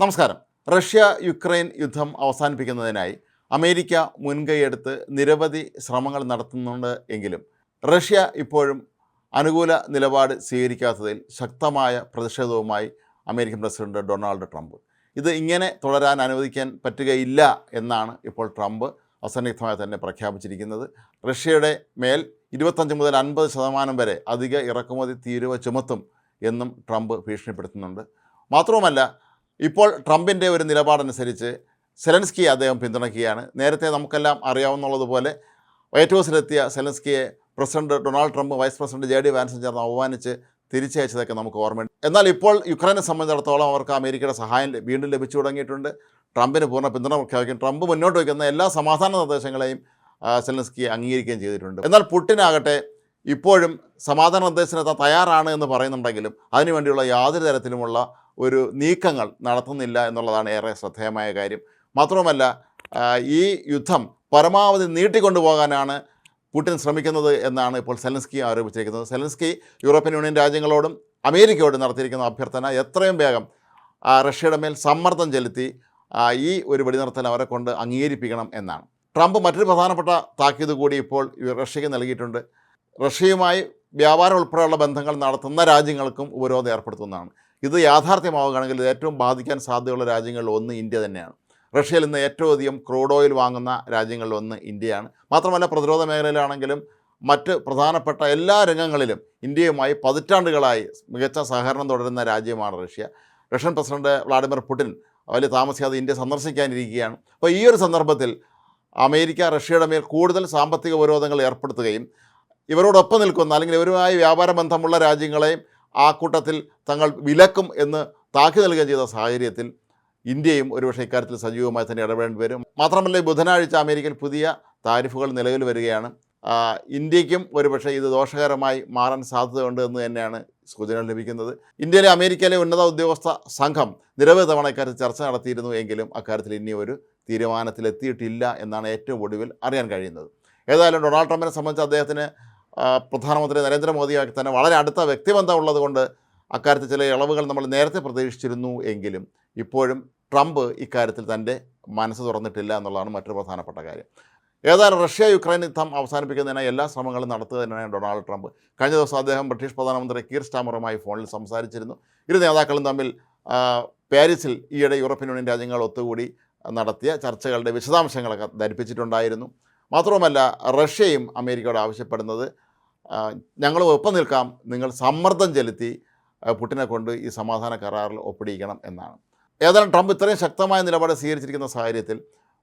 നമസ്കാരം. Russia Ukraine യുദ്ധം അവസാനിപ്പിക്കുന്നതിനായി America മുൻകൈയെടുത്ത് നിരവധി ശ്രമങ്ങൾ നടത്തുന്നുണ്ട് എങ്കിലും റഷ്യ ഇപ്പോഴും അനുകൂല നിലപാട് സ്വീകരിക്കാത്തതിൽ ശക്തമായ പ്രതിഷേധവുമായി അമേരിക്കൻ പ്രസിഡന്റ് ഡൊണാൾഡ് ട്രംപ്. ഇത് ഇങ്ങനെ തുടരാൻ അനുവദിക്കാൻ പറ്റുകയില്ല എന്നാണ് ഇപ്പോൾ ട്രംപ് അസന്നിഗ്ധമായി തന്നെ പ്രഖ്യാപിച്ചിരിക്കുന്നത്. റഷ്യയുടെ മേൽ ഇരുപത്തഞ്ച് മുതൽ അൻപത് ശതമാനം വരെ അധിക ഇറക്കുമതി തീരുവ ചുമത്തും എന്നും ട്രംപ് ഭീഷണിപ്പെടുത്തുന്നുണ്ട്. മാത്രവുമല്ല ഇപ്പോൾ ട്രംപിന്റെ ഒരു നിലപാടനുസരിച്ച് സെലൻസ്കിയെ അദ്ദേഹം പിന്തുണയ്ക്കുകയാണ്. നേരത്തെ നമുക്കെല്ലാം അറിയാവുന്നതുപോലെ വൈറ്റ് ഹൗസിലെത്തിയ സെലൻസ്കിയെ president Donald Trump vice president J D വാൻസും ചേർന്ന് അവമാനിച്ച് തിരിച്ചയച്ചതൊക്കെ നമുക്ക് ഓർമ്മയുണ്ട്. എന്നാൽ ഇപ്പോൾ യുക്രൈനെ സംബന്ധിച്ചിടത്തോളം അവർക്ക് അമേരിക്കയുടെ സഹായം വീണ്ടും ലഭിച്ചു തുടങ്ങിയിട്ടുണ്ട്. ട്രംപിന് പൂർണ പിന്തുണ പ്രഖ്യാപിക്കും. ട്രംപ് മുന്നോട്ട് വയ്ക്കുന്ന എല്ലാ സമാധാന നിർദ്ദേശങ്ങളെയും സെലൻസ്കി അംഗീകരിക്കുകയും ചെയ്തിട്ടുണ്ട്. എന്നാൽ പുട്ടിനാകട്ടെ ഇപ്പോഴും സമാധാന നിർദ്ദേശത്തിനെത്താൻ തയ്യാറാണ് എന്ന് പറയുന്നുണ്ടെങ്കിലും അതിനുവേണ്ടിയുള്ള യാതൊരു തരത്തിലുമുള്ള ഒരു നീക്കങ്ങൾ നടത്തുന്നില്ല എന്നുള്ളതാണ് ഏറെ ശ്രദ്ധേയമായ കാര്യം. മാത്രവുമല്ല ഈ യുദ്ധം പരമാവധി നീട്ടിക്കൊണ്ടുപോകാനാണ് പുടിൻ ശ്രമിക്കുന്നത് എന്നാണ് ഇപ്പോൾ സെലൻസ്കി ആരോപിച്ചിരിക്കുന്നത്. സെലൻസ്കി യൂറോപ്യൻ യൂണിയൻ രാജ്യങ്ങളോടും അമേരിക്കയോടും നടത്തിയിരിക്കുന്ന അഭ്യർത്ഥന എത്രയും വേഗം റഷ്യയുടെ മേൽ സമ്മർദ്ദം ചെലുത്തി ഈ ഒരു വെടിനിർത്തൽ അവരെ കൊണ്ട് അംഗീകരിപ്പിക്കണം എന്നാണ്. ട്രംപ് മറ്റൊരു പ്രധാനപ്പെട്ട താക്കീത് കൂടി ഇപ്പോൾ റഷ്യക്ക് നൽകിയിട്ടുണ്ട്. റഷ്യയുമായി വ്യാപാരം ഉൾപ്പെടെയുള്ള ബന്ധങ്ങൾ നടത്തുന്ന രാജ്യങ്ങൾക്കും ഉപരോധം ഏർപ്പെടുത്തുന്നതാണ്. ഇത് യാഥാർത്ഥ്യമാവുകയാണെങ്കിൽ ഇത് ഏറ്റവും ബാധിക്കാൻ സാധ്യതയുള്ള രാജ്യങ്ങളിൽ ഒന്ന് ഇന്ത്യ തന്നെയാണ്. റഷ്യയിൽ നിന്ന് ഏറ്റവും അധികം ക്രൂഡ് ഓയിൽ വാങ്ങുന്ന രാജ്യങ്ങളിൽ ഒന്ന് ഇന്ത്യയാണ്. മാത്രമല്ല പ്രതിരോധ മേഖലയിലാണെങ്കിലും മറ്റ് പ്രധാനപ്പെട്ട എല്ലാ രംഗങ്ങളിലും ഇന്ത്യയുമായി പതിറ്റാണ്ടുകളായി മികച്ച സഹകരണം തുടരുന്ന രാജ്യമാണ് Russia. Russian president Vladimir Putin വലിയ താമസിയാതെ ഇന്ത്യ സന്ദർശിക്കാനിരിക്കുകയാണ്. അപ്പോൾ ഈ ഒരു സന്ദർഭത്തിൽ അമേരിക്ക റഷ്യയുടെ മേൽ കൂടുതൽ സാമ്പത്തിക ഉപരോധങ്ങൾ ഏർപ്പെടുത്തുകയും ഇവരോടൊപ്പം നിൽക്കുന്ന അല്ലെങ്കിൽ ഇവരുമായി വ്യാപാര ബന്ധമുള്ള രാജ്യങ്ങളെയും ആ കൂട്ടത്തിൽ തങ്ങൾ വിലക്കും എന്ന് താക്കി നൽകുകയും ചെയ്ത സാഹചര്യത്തിൽ ഇന്ത്യയും ഒരുപക്ഷെ ഇക്കാര്യത്തിൽ സജീവമായി തന്നെ ഇടപെടേണ്ടി വരും. മാത്രമല്ല ബുധനാഴ്ച അമേരിക്കയിൽ പുതിയ താരിഫുകൾ നിലവിൽ വരികയാണ്. ഇന്ത്യക്കും ഒരുപക്ഷെ ഇത് ദോഷകരമായി മാറാൻ സാധ്യതയുണ്ട് എന്ന് തന്നെയാണ് സൂചന ലഭിക്കുന്നത്. ഇന്ത്യയിലെ അമേരിക്കയിലെ ഉന്നത ഉദ്യോഗസ്ഥ സംഘം നിരവധി തവണ ഇക്കാര്യത്തിൽ ചർച്ച നടത്തിയിരുന്നു എങ്കിലും അക്കാര്യത്തിൽ ഇനി ഒരു തീരുമാനത്തിലെത്തിയിട്ടില്ല എന്നാണ് ഏറ്റവും ഒടുവിൽ അറിയാൻ കഴിയുന്നത്. ഏതായാലും ഡൊണാൾഡ് ട്രംപിനെ സംബന്ധിച്ച് അദ്ദേഹത്തിന് പ്രധാനമന്ത്രി നരേന്ദ്രമോദിയുമായി തന്നെ വളരെ അടുത്ത വ്യക്തിബന്ധം ഉള്ളതുകൊണ്ട് അക്കാര്യത്തിൽ ചില ഇളവുകൾ നമ്മൾ നേരത്തെ പ്രതീക്ഷിച്ചിരുന്നു എങ്കിലും ഇപ്പോഴും ട്രംപ് ഇക്കാര്യത്തിൽ തന്റെ മനസ്സ് തുറന്നിട്ടില്ല എന്നുള്ളതാണ് മറ്റൊരു പ്രധാനപ്പെട്ട കാര്യം. ഏതായാലും റഷ്യ യുക്രൈൻ യുദ്ധം അവസാനിപ്പിക്കുന്നതിനായി എല്ലാ ശ്രമങ്ങളും നടത്തുക തന്നെയാണ് ഡൊണാൾഡ് ട്രംപ്. കഴിഞ്ഞ ദിവസം അദ്ദേഹം ബ്രിട്ടീഷ് പ്രധാനമന്ത്രി കീർ സ്റ്റാമറുമായി ഫോണിൽ സംസാരിച്ചിരുന്നു. ഇരു നേതാക്കളും തമ്മിൽ പാരീസിൽ ഈയിടെ യൂറോപ്യൻ യൂണിയൻ രാജ്യങ്ങൾ ഒത്തുകൂടി നടത്തിയ ചർച്ചകളുടെ വിശദാംശങ്ങളൊക്കെ ധരിപ്പിച്ചിട്ടുണ്ടായിരുന്നു. മാത്രവുമല്ല റഷ്യയും അമേരിക്കയോട് ആവശ്യപ്പെടുന്നത്. ഞങ്ങൾ ഒപ്പം നിൽക്കാം. നിങ്ങൾ സമ്മർദ്ദം ചെലുത്തി പുട്ടിനെ കൊണ്ട് ഈ സമാധാന കരാറിൽ ഒപ്പിടിയിക്കണം എന്നാണ്. ഏതായാലും ട്രംപ് ഇത്രയും ശക്തമായ നിലപാട് സ്വീകരിച്ചിരിക്കുന്ന സാഹചര്യത്തിൽ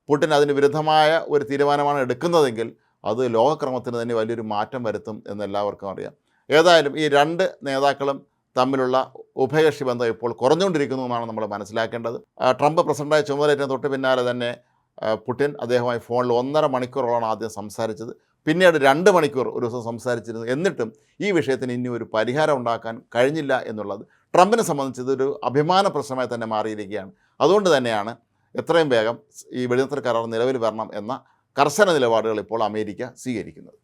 പുട്ടിൻ അതിന് വിരുദ്ധമായ ഒരു തീരുമാനമാണ് എടുക്കുന്നതെങ്കിൽ അത് ലോകക്രമത്തിന് തന്നെ വലിയൊരു മാറ്റം വരുത്തും എന്ന് എല്ലാവർക്കും അറിയാം. ഏതായാലും ഈ രണ്ട് നേതാക്കളും തമ്മിലുള്ള ഉഭയകക്ഷി ബന്ധം ഇപ്പോൾ കുറഞ്ഞുകൊണ്ടിരിക്കുന്നു എന്നാണ് നമ്മൾ മനസ്സിലാക്കേണ്ടത്. ട്രംപ് പ്രസിഡന്റായ ചുമതലയേറ്റ തൊട്ട് പിന്നാലെ തന്നെ പുടിൻ അദ്ദേഹമായി ഫോണിൽ ഒന്നര മണിക്കൂറോളാണ് ആദ്യം സംസാരിച്ചത്. പിന്നീട് രണ്ട് മണിക്കൂർ ഒരു ദിവസം സംസാരിച്ചിരുന്നു. എന്നിട്ടും ഈ വിഷയത്തിന് ഇനി ഒരു പരിഹാരം ഉണ്ടാക്കാൻ കഴിഞ്ഞില്ല എന്നുള്ളത് ട്രംപിനെ സംബന്ധിച്ച് ഇതൊരു അഭിമാന പ്രശ്നമായി തന്നെ മാറിയിരിക്കുകയാണ്. അതുകൊണ്ട് തന്നെയാണ് എത്രയും വേഗം ഈ വെടിനിർത്തൽ കരാർ നിലവിൽ വരണം എന്ന കർശന നിലപാടുകൾ ഇപ്പോൾ അമേരിക്ക സ്വീകരിക്കുന്നത്.